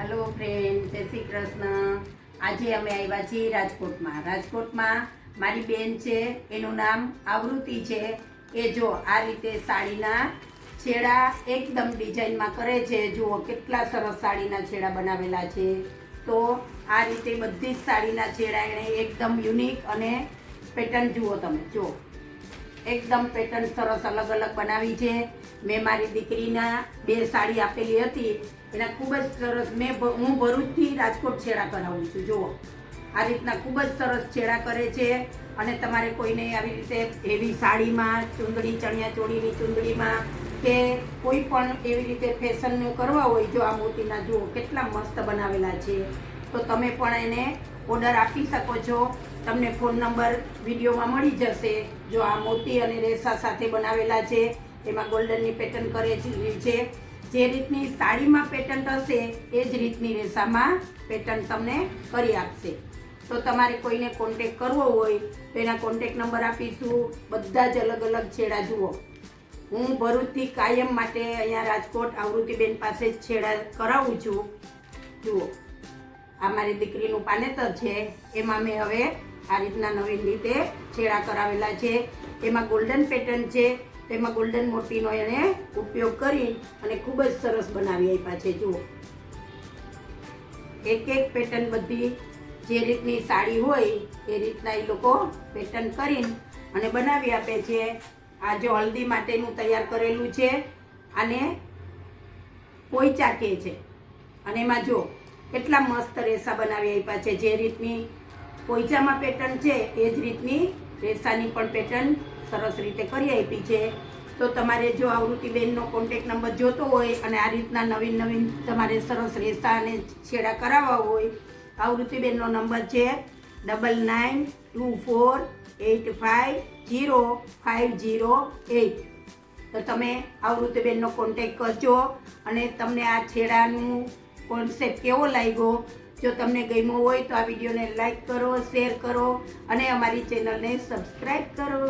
Hello friend જય શ્રી કૃષ્ણ. આજે અમે આવ્યા છીએ રાજકોટમાં. રાજકોટમાં મારી બેન છે, એનું નામ આવૃત્તિ છે. એ જો આ રીતે સાડીના છેડા એકદમ ડિઝાઇનમાં કરે છે. જુઓ કેટલા સરસ સાડીના છેડા બનાવેલા છે. તો આ રીતે બધી જ સાડીના છેડા એણે એકદમ યુનિક અને પેટર્ન જુઓ તમે. જુઓ. એકદમ પેટર્ન સરસ અલગ અલગ બનાવી છે. મેં મારી દીકરીના બે સાડી આપેલી હતી. એના ખૂબ જ સરસ મેં હું ભરૂચથી રાજકોટ છેડા કરાવું છું. જુઓ. આ રીતના ખૂબ જ સરસ છેડા કરે છે. અને તમારે કોઈને આવી રીતે એવી સાડીમાં, ચુંદડી, ચણિયા ચોળીની ચુંદડીમાં કે કોઈ પણ એવી રીતે ફેશનનું કરવા હોય, જો આ મોતીના, જુઓ, કેટલા મસ્ત બનાવેલા છે. તો તમે પણ એને ઓર્ડર આપી શકો છો. તમને ફોન નંબર વિડીયોમાં મળી જશે. જો આ મોતી અને રેસા સાથે બનાવેલા છે, એમાં ગોલ્ડનની પેટર્ન કરેલી છે. જે રીતની સાડીમાં પેટર્ન હશે એ જ રીતની રેસામાં પેટર્ન તમને કરી આપશે. તો તમારે કોઈને કોન્ટેક કરવો હોય, તો એના કોન્ટેક નંબર આપીશું. બધા જ અલગ અલગ છેડા જુઓ. હું ભરૂચથી કાયમ માટે અહીંયા રાજકોટ આવૃત્તિબેન પાસે જ છેડા કરાવું છું. જુઓ. આ મારી દીકરીનું પાનેતર છે. એમાં મેં હવે આ રીતના નવીન રીતે છેડા કરાવેલા છે. એમાં ગોલ્ડન પેટર્ન છે. તેમાં ગોલ્ડન મોતીનો એણે ઉપયોગ કરી અને ખૂબ જ સરસ બનાવી આપ્યા છે. જુઓ. એક એક પેટર્ન બધી જે રીતની સાડી હોય એ રીતના એ લોકો પેટર્ન કરીને અને બનાવી આપે છે. આ જો હલ્દી માટેનું તૈયાર કરેલું છે અને પોઈચા કે છે. અને એમાં જો કેટલા મસ્ત રેસા બનાવી આપ્યા છે. જે રીતની પોઈચામાં પેટર્ન છે, એ જ રીતની રેસાની પણ પેટર્ન સરસ રીતે કરી આપી છે. તો તમારે જો આવૃત્તિબેનનો કોન્ટેક નંબર જોતો હોય અને આ રીતના નવીન નવીન તમારે સરસ રેસા અને છેડા કરાવવા હોય આવૃત્તિબેનનો નંબર છે double nine two four eight five zero five zero eight. તો તમે આવૃત્તિબેનનો કોન્ટેક કરજો અને તમને આ છેડાનું કોન્સેપ્ટ કેવો લાગ્યો? જો તમને ગમ્યો હોય તો આ વિડીયોને લાઈક કરો શેર કરો અને અમારી ચેનલને સબસ્ક્રાઈબ કરો.